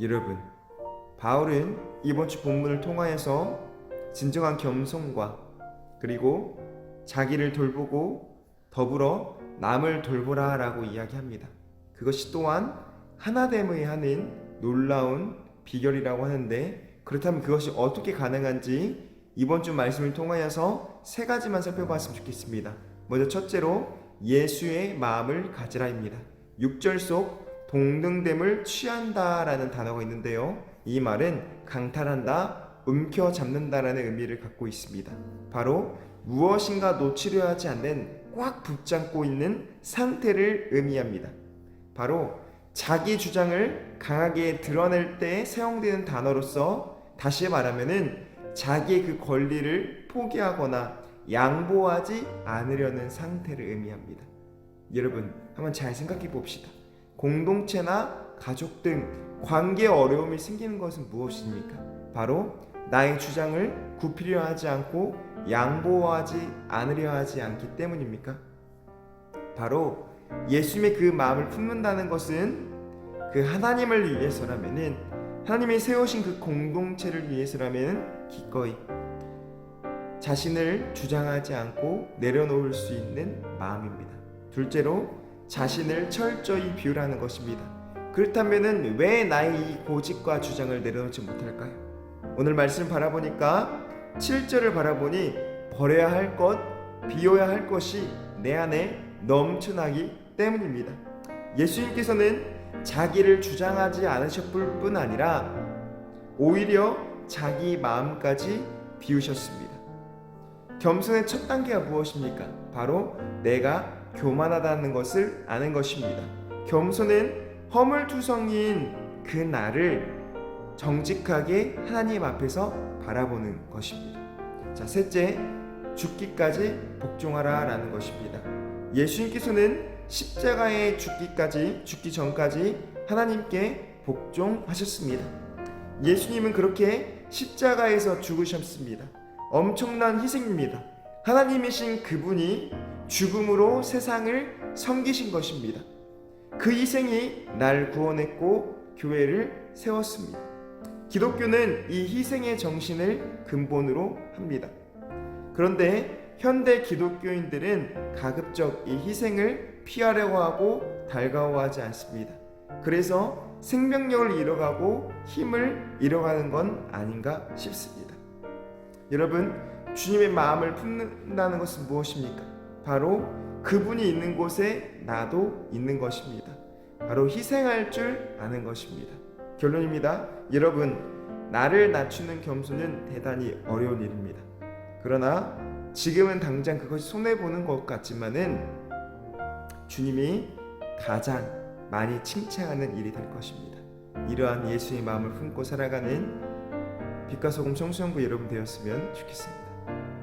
여러분, 바울은 이번 주 본문을 통하여서 진정한 겸손과 그리고 자기를 돌보고 더불어 남을 돌보라 라고 이야기합니다. 그것이 또한 하나됨의 하는 놀라운 비결이라고 하는데 그렇다면 그것이 어떻게 가능한지 이번 주 말씀을 통하여서 세 가지만 살펴봤으면 좋겠습니다. 먼저 첫째로 예수의 마음을 가지라입니다. 6절 속 동등됨을 취한다라는 단어가 있는데요. 이 말은 강탈한다, 움켜잡는다라는 의미를 갖고 있습니다. 바로 무엇인가 놓치려 하지 않는 꽉 붙잡고 있는 상태를 의미합니다. 바로 자기 주장을 강하게 드러낼 때 사용되는 단어로서 다시 말하면은 자기의 그 권리를 포기하거나 양보하지 않으려는 상태를 의미합니다. 여러분, 한번 잘 생각해 봅시다. 공동체나 가족 등 관계 어려움이 생기는 것은 무엇입니까? 바로 나의 주장을 굽히려 하지 않고 양보하지 않으려 하지 않기 때문입니까? 바로 예수님의 그 마음을 품는다는 것은 그 하나님을 위해서라면은 하나님이 세우신 그 공동체를 위해서라면 기꺼이 자신을 주장하지 않고 내려놓을 수 있는 마음입니다. 둘째로 자신을 철저히 비우라는 것입니다. 그렇다면은 왜 나의 이 고집과 주장을 내려놓지 못할까요? 오늘 말씀 바라보니까 7절을 바라보니 버려야 할 것, 비워야 할 것이 내 안에 넘쳐나기 때문입니다. 예수님께서는 자기를 주장하지 않으셨을 뿐 아니라 오히려 자기 마음까지 비우셨습니다. 겸손의 첫 단계가 무엇입니까? 바로 내가 교만하다는 것을 아는 것입니다. 겸손은 허물투성이인 그 나를 정직하게 하나님 앞에서 바라보는 것입니다. 자, 셋째, 죽기까지 복종하라 라는 것입니다. 예수님께서는 십자가에 죽기까지 죽기 전까지 하나님께 복종하셨습니다. 예수님은 그렇게 십자가에서 죽으셨습니다. 엄청난 희생입니다. 하나님이신 그분이 죽음으로 세상을 섬기신 것입니다. 그 희생이 날 구원했고 교회를 세웠습니다. 기독교는 이 희생의 정신을 근본으로 합니다. 그런데 현대 기독교인들은 가급적 이 희생을 피하려고 하고 달가워하지 않습니다. 그래서 생명력을 잃어가고 힘을 잃어가는 건 아닌가 싶습니다. 여러분, 주님의 마음을 품는다는 것은 무엇입니까? 바로 그분이 있는 곳에 나도 있는 것입니다. 바로 희생할 줄 아는 것입니다. 결론입니다. 여러분, 나를 낮추는 겸손은 대단히 어려운 일입니다. 그러나 지금은 당장 그것이 손해보는 것 같지만은 주님이 가장 많이 칭찬하는 일이 될 것입니다. 이러한 예수의 마음을 품고 살아가는 빛과 소금 청소년부 여러분 되었으면 좋겠습니다.